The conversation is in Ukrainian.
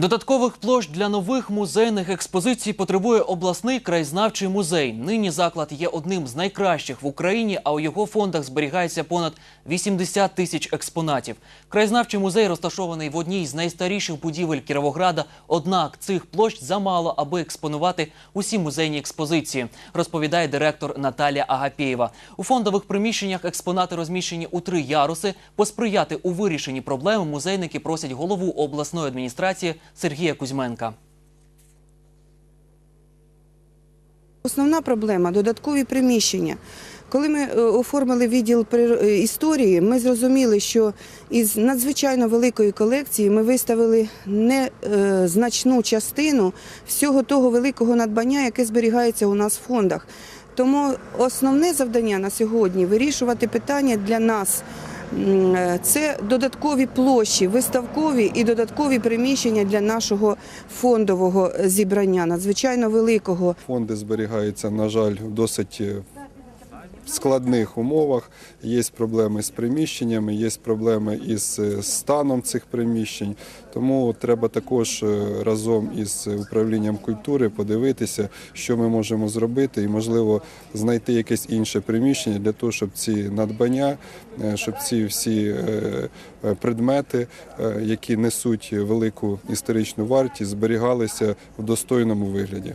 Додаткових площ для нових музейних експозицій потребує обласний краєзнавчий музей. Нині заклад є одним з найкращих в Україні, а у його фондах зберігається понад 80 тисяч експонатів. Краєзнавчий музей розташований в одній з найстаріших будівель Кіровограда. Однак цих площ замало, аби експонувати усі музейні експозиції, розповідає директор Наталія Агапєєва. У фондових приміщеннях експонати розміщені у три яруси. Посприяти у вирішенні проблеми музейники просять голову обласної адміністрації Сергія Кузьменка. Основна проблема додаткові приміщення. Коли ми е, оформили відділ е, історії, ми зрозуміли, що із надзвичайно великої колекції ми виставили незначну частину всього того великого надбання, яке зберігається у нас в фондах. Тому основне завдання на сьогодні вирішувати питання для нас. Е, Це додаткові площі, виставкові і додаткові приміщення для нашого фондового зібрання, надзвичайно великого. Фонди зберігаються, на жаль, в досить е, складних умовах. Є проблеми з приміщеннями, є проблеми із е, станом цих приміщень. Тому треба також е, разом із управлінням культури подивитися, що ми можемо зробити, і можливо знайти якесь інше приміщення для того, щоб ці надбання, е, щоб ці всі предмети, які несуть велику історичну вартість, зберігалися в достойному вигляді.